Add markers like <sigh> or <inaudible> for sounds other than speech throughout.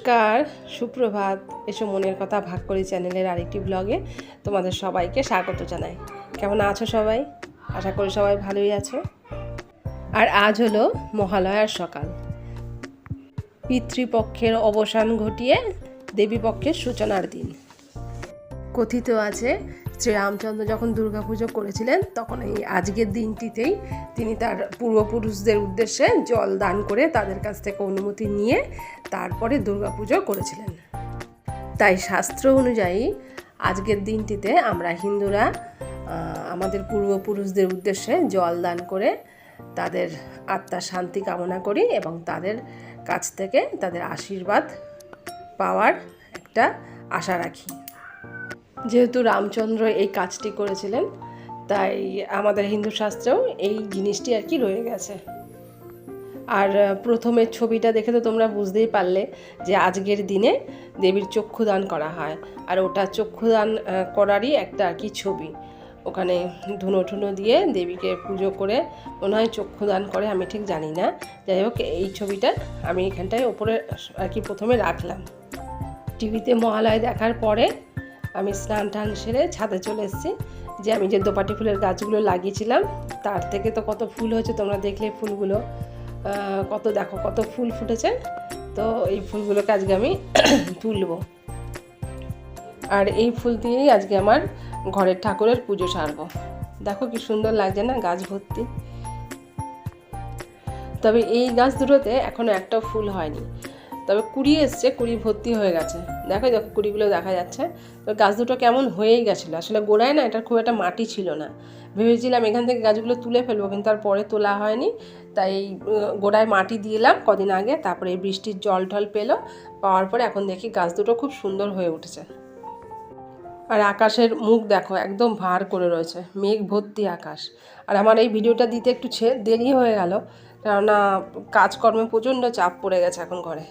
নমস্কার, সুপ্রভাত। এসো মনের কথা ভাগ করি চ্যানেলের আরেকটি ব্লগে। তোমাদের সবাইকে স্বাগত জানাই। কেমন আছো সবাই? আশা করি সবাই ভালোই আছো। আর আজ হলো মহালয়ার সকাল। পিতৃপক্ষের অবসান ঘটিয়ে দেবীপক্ষের সূচনার দিন। কথিত আছে শ্রীরামচন্দ্র যখন দুর্গাপুজো করেছিলেন, তখন এই আজকের দিনটিতেই তিনি তার পূর্বপুরুষদের উদ্দেশ্যে জল দান করে তাদের কাছ থেকে অনুমতি নিয়ে তারপরে দুর্গাপুজো করেছিলেন। তাই শাস্ত্র অনুযায়ী আজকের দিনটিতে আমরা হিন্দুরা আমাদের পূর্বপুরুষদের উদ্দেশ্যে জল দান করে তাদের আত্মার শান্তি কামনা করি এবং তাদের কাছ থেকে তাদের আশীর্বাদ পাওয়ার একটা আশা রাখি। যেহেতু রামচন্দ্র এই কাজটি করেছিলেন, তাই আমাদের হিন্দু শাস্ত্রেও এই জিনিসটি আর কি রয়ে গেছে। আর প্রথমের ছবিটা দেখে তো তোমরা বুঝতেই পারলে যে আজকের দিনে দেবীর চক্ষুদান করা হয়। আর ওটা চক্ষুদান করারই একটা আর কি ছবি। ওখানে ধুনো ঠুনো দিয়ে দেবীকে পুজো করে মনে হয় চক্ষুদান করে, আমি ঠিক জানি না। যাই হোক, এই ছবিটা আমি এখানটায় ওপরে আর কি প্রথমে রাখলাম। টিভিতে মহালয় দেখার পরে আমি স্নান টান সেরে ছাদে চলে এসেছি। যে আমি যে দোপাটি ফুলের গাছগুলো লাগিয়েছিলাম, তার থেকে তো কত ফুল হয়েছে তোমরা দেখলে ফুলগুলো। কত দেখো, কত ফুল ফুটেছে। তো এই ফুলগুলোকে আজকে আমি <clears throat> তুলবো। আর এই ফুল দিয়েই আজকে আমার ঘরের ঠাকুরের পুজো সারবো। দেখো কি সুন্দর লাগছে না গাছ ভর্তি। তবে এই গাছ দুটোতে এখনও একটাও ফুল হয়নি। তবে কুড়ি এসছে, কুড়ি ভর্তি হয়ে গেছে। দেখো দেখো, কুড়িগুলো দেখা যাচ্ছে। তো গাছ দুটো কেমন হয়েই গেছিল? আসলে গোড়ায় না, এটার খুব একটা মাটি ছিল না। ভেবেছিলাম এখান থেকে গাছগুলো তুলে ফেলব, কিন্তু তারপরে তোলা হয়নি। তাই গোড়ায় মাটি দিলাম কদিন আগে, তারপরে বৃষ্টির জল টল পেল। পাওয়ার পরে এখন দেখি গাছ দুটো খুব সুন্দর হয়ে উঠেছে। আর আকাশের মুখ দেখো, একদম ভার করে রয়েছে। মেঘ ভর্তি আকাশ। আর আমার এই ভিডিওটা দিতে একটু দেরি হয়ে গেল। কেননা, কাজকর্মে প্রচণ্ড চাপ পড়ে গেছে এখন ঘরে।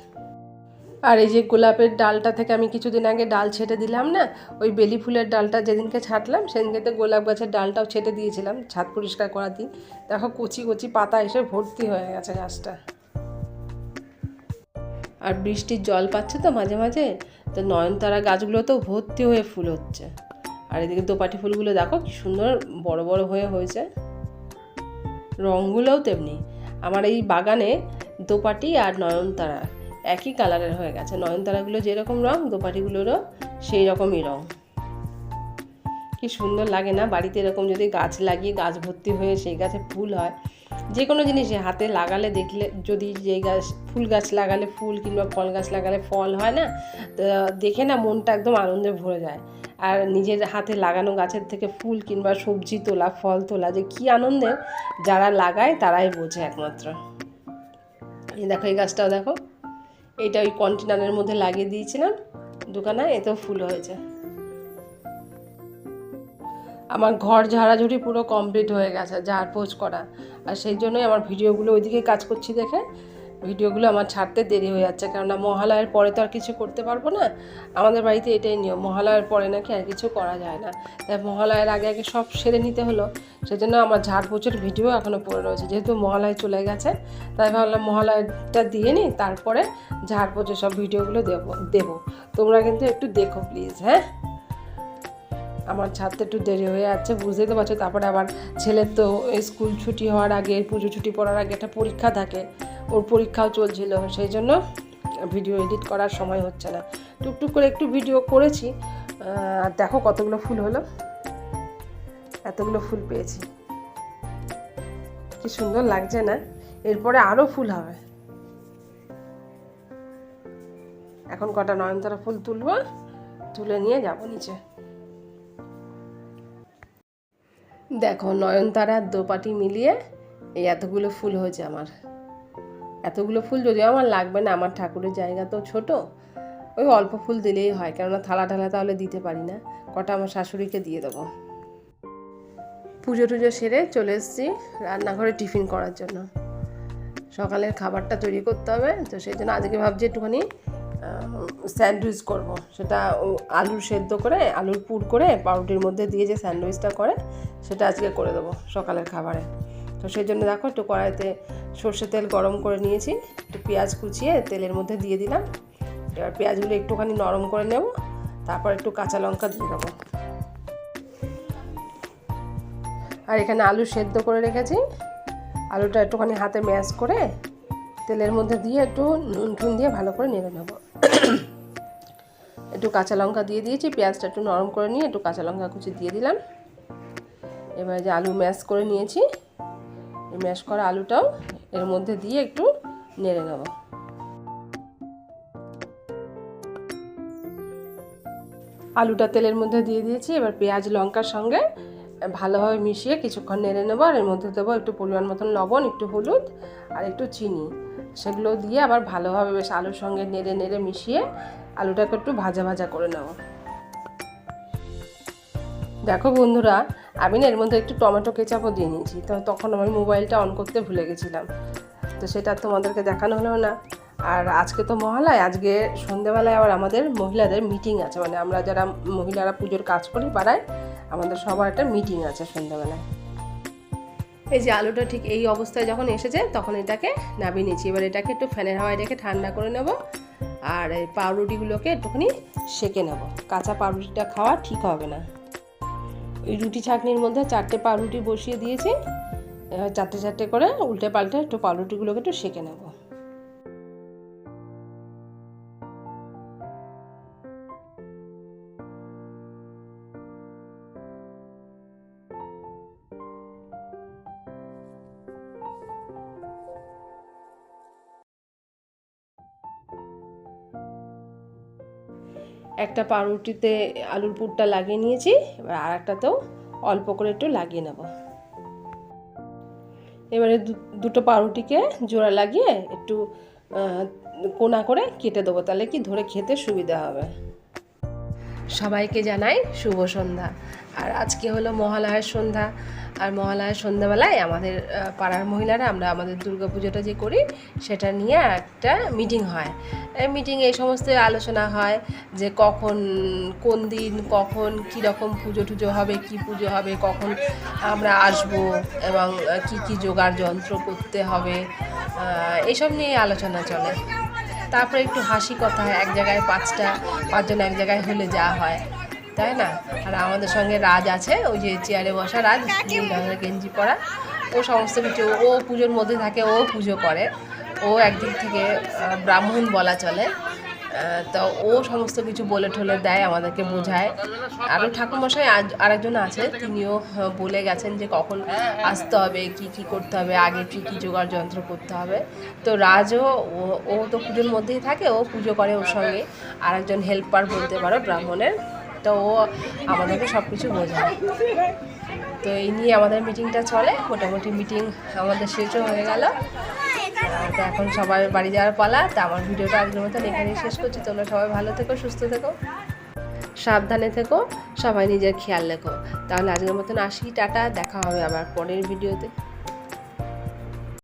আর এই যে গোলাপের ডালটা থেকে আমি কিছুদিন আগে ডাল ছেটে দিলাম না, ওই বেলি ফুলের ডালটা যেদিনকে ছাঁটলাম, সেদিনকে তো গোলাপ গাছের ডালটাও ছেটে দিয়েছিলাম ছাদ পরিষ্কার করার দিন। দেখো কচি কচি পাতা এসে ভর্তি হয়ে গেছে গাছটা। আর বৃষ্টির জল পাচ্ছে তো মাঝে মাঝে, তো নয়নতারা গাছগুলো তো ভর্তি হয়ে ফুল হচ্ছে। আর এদিকে দোপাটি ফুলগুলো দেখো কি সুন্দর বড় বড় হয়ে হয়েছে। রঙগুলোও তেমনি। আমার এই বাগানে দোপাটি আর নয়নতারা। একই কালারের হয়ে গেছে। নয়নতারাগুলো যেরকম রং, দোপাটিগুলোরও সেই রকমই রং। কি সুন্দর লাগে না? বাড়িতে এরকম যদি গাছ লাগিয়ে গাছ ভর্তি হয়ে সেই গাছে ফুল হয় যে কোনো জিনিসে হাতে লাগালে দেখলে যদি যে গাছ, ফুল গাছ লাগালে ফুল কিংবা ফল গাছ লাগালে ফল হয় না দেখে না মনটা একদম আনন্দে ভরে যায়। আর নিজের হাতে লাগানো গাছের থেকে ফুল কিংবা সবজি তোলা, ফল তোলা যে কী আনন্দের, যারা লাগায় তারাই বোঝে একমাত্র। এই দেখো, এই গাছটাও দেখো। এইটা ওই কন্টেনারের মধ্যে লাগিয়ে দিয়েছিলাম। দোকানে এতেও ফুল হয়েছে। আমার ঘর ঝাড়াঝুড়ি পুরো কমপ্লিট হয়ে গেছে ঝাড় পোছ করা। আর সেই জন্যই আমার ভিডিওগুলো ওইদিকে কাজ করছি দেখে। ভিডিওগুলো আমার ছাড়তে দেরি হয়ে যাচ্ছে, কেননা মহালয়ের পরে তো আর কিছু করতে পারব না। আমাদের বাড়িতে এটাই নিয়ম, মহালয়ের পরে নাকি আর কিছু করা যায় না। তাই মহালয়ের আগে আগে সব সেরে নিতে হলো, সেজন্য আমার ঝাড় পোছের ভিডিও এখনও পড়ে রয়েছে, যেহেতু মহালয় চলে গেছে। তাই ভাবলাম মহালয়টা দিয়ে নিই, তারপরে ঝাড় পোছের সব ভিডিওগুলো দেবো দেবো। তোমরা কিন্তু একটু দেখো প্লিজ হ্যাঁ? আমার ছাড়তে একটু দেরি হয়ে যাচ্ছে, বুঝতেই তো পারছ, তারপরে আবার ছেলের তো স্কুল ছুটি হওয়ার আগে, পুজো ছুটি পড়ার আগে একটা পরীক্ষা থাকে। ওর পরীক্ষাও চলছিল, সেই জন্য ভিডিও এডিট করার সময় হচ্ছে না। টুকটুক করে একটু ভিডিও করেছি আর দেখো কতগুলো ফুল হলো। এতগুলো ফুল পেয়েছি। কি সুন্দর লাগছে না? এরপরে আরও ফুল হবে। এখন কটা নয়নতারা ফুল তুলবো, তুলে নিয়ে যাব নিচে। দেখো নয়নতারা দোপাটি মিলিয়ে এই এতগুলো ফুল হয়েছে আমার। এতগুলো ফুল যদিও আমার লাগবে না, আমার ঠাকুরের জায়গা তো ছোট, ওই অল্প ফুল দিলেই হয়, কেননা থালা ঠালা তাহলে দিতে পারি না। কটা আমার শাশুড়িকে দিয়ে দেবো। পুজো টুজো সেরে চলে এসেছি রান্নাঘরে টিফিন করার জন্য। সকালের খাবারটা তৈরি করতে হবে, তো সেই জন্য আজকে ভাবছি একটুখানি স্যান্ডউইচ করব। সেটা আলুর সেদ্ধ করে, আলুর পুর করে, পাউরুটির মধ্যে দিয়ে যে স্যান্ডউইচটা করে, সেটা আজকে করে দেবো সকালের খাবারে। তো সেই জন্য দেখো একটু কড়াইতে সর্ষে তেল গরম করে নিয়েছি, একটু পেঁয়াজ কুচিয়ে তেলের মধ্যে দিয়ে দিলাম। এবার পেঁয়াজগুলো একটুখানি নরম করে নেব, তারপর একটু কাঁচা লঙ্কা দিয়ে দেবো। আর এখানে আলু সেদ্ধ করে রেখেছি। আলুটা একটুখানি হাতে ম্যাশ করে তেলের মধ্যে দিয়ে একটু নুন টুন দিয়ে ভালো করে নেড়ে নেব। একটু কাঁচা লঙ্কা দিয়ে দিয়েছি, পেঁয়াজটা একটু নরম করে নিয়ে একটু কাঁচা লঙ্কা কুচি দিয়ে দিলাম। এবার যে আলু ম্যাশ করে নিয়েছি ম্যাশ করা আলুটাও এর মধ্যে দিয়ে একটু নেড়ে নেব। আলুটা তেলের মধ্যে দিয়ে দিয়েছি, এবার পেঁয়াজ, লঙ্কার সঙ্গে ভালোভাবে মিশিয়ে কিছুক্ষণ নেড়ে নেব, আর এর মধ্যে দেবো একটু পরিমাণ মতন লবণ, একটু হলুদ, আর একটু চিনি। সেগুলো দিয়ে আবার ভালোভাবে বেশ আলুর সঙ্গে নেড়ে নেড়ে মিশিয়ে আলুটাকে একটু ভাজা ভাজা করে নেব। দেখো বন্ধুরা আমি না এর মধ্যে একটু টমেটো কেচাপও দিয়ে নিয়েছি। তো তখন আমি মোবাইলটা অন করতে ভুলে গেছিলাম। তো সেটা তোমাদেরকে দেখানো হলো না। আর আজকে তো মহালয়, আজকে সন্ধেবেলায় আবার আমাদের মহিলাদের মিটিং আছে। মানে আমরা যারা মহিলারা পুজোর কাজ করি পাড়ায়, আমাদের সবার একটা মিটিং আছে সন্ধ্যাবেলায় এই যে আলুটা ঠিক এই অবস্থায় যখন এসেছে, তখন এটাকে নামিয়ে নিয়েছি। এবার এটাকে একটু ফ্যানের হাওয়ায় রেখে ঠান্ডা করে নেব। আর এই পাউরুটিগুলোকে একটুখানি সেকে নেব। কাঁচা পাউরুটিটা খাওয়া ঠিক হবে না। ওই রুটি ছাঁকনির মধ্যে চারটে পাউরুটি বসিয়ে দিয়েছি। চারটে চারটে করে উল্টে পাল্টে একটু পাউরুটিগুলোকে একটু সেকে নেব। একটা পাউরুটিতে আলুর পুরটা লাগিয়ে নিয়েছি, এবার আর একটাতেও অল্প করে একটু লাগিয়ে নেব। এবারে দুটো পাউরুটিকে জোড়া লাগিয়ে একটু কোনা করে কেটে দেবো, তাহলে কি ধরে খেতে সুবিধা হবে? সবাইকে জানাই শুভ সন্ধ্যা। আর আজকে হলো মহালয়ের সন্ধ্যা। আর মহালয়ের সন্ধ্যাবেলায় আমাদের পাড়ার মহিলারা আমরা আমাদের পুজোটা যে করি, সেটা নিয়ে একটা মিটিং হয়। মিটিংয়ে এই সমস্ত আলোচনা হয় যে কখন, কোন দিন, কখন কী রকম পুজো টুজো হবে, কি পুজো হবে, কখন আমরা আসব এবং কি কি জোগাড় যন্ত্র করতে হবে এসব নিয়ে আলোচনা চলে। তারপরে একটু হাসি কথা হয়, এক জায়গায় পাঁচটা, পাঁচজন এক জায়গায় হলে যা হয়। তাই না? আর আমাদের সঙ্গে রাজ আছে, ওই যে চেয়ারে বসা রাজ গেঞ্জি পরা। ও সমস্ত কিছু, ও পুজোর মধ্যে থাকে, ও পুজো করে। ও একদিক থেকে ব্রাহ্মণ বলা চলে। তো ও সমস্ত কিছু বলে ঠলে দেয়, আমাদেরকে বোঝায়। আরও ঠাকুরমশাই আরেকজন আছে, তিনিও বলে গেছেন যে কখন আসতে হবে, কি কি করতে হবে, আগে কী কী জোগাড় যন্ত্র করতে হবে। তো রাজও, ও তো পুজোর মধ্যেই থাকে, ও পুজো করে ওর সঙ্গে। আরেকজন হেল্পার বলতে পারো, ব্রাহ্মণের। তো ও আমাদেরকে সব কিছু বোঝায়। তো এই নিয়ে আমাদের মিটিংটা চলে। মোটামুটি মিটিং আমাদের শেষও হয়ে গেল। তো এখন সবাই বাড়ি যাওয়ার পালা। তো আমার ভিডিওটা আজকের মতন এখানেই শেষ করছি। তোমরা সবাই ভালো থেকো, সুস্থ থেকো, সাবধানে থেকো, সবাই নিজের খেয়াল রেখো। তাহলে আজকের মতন আসি, টাটা। দেখা হবে আবার পরের ভিডিওতে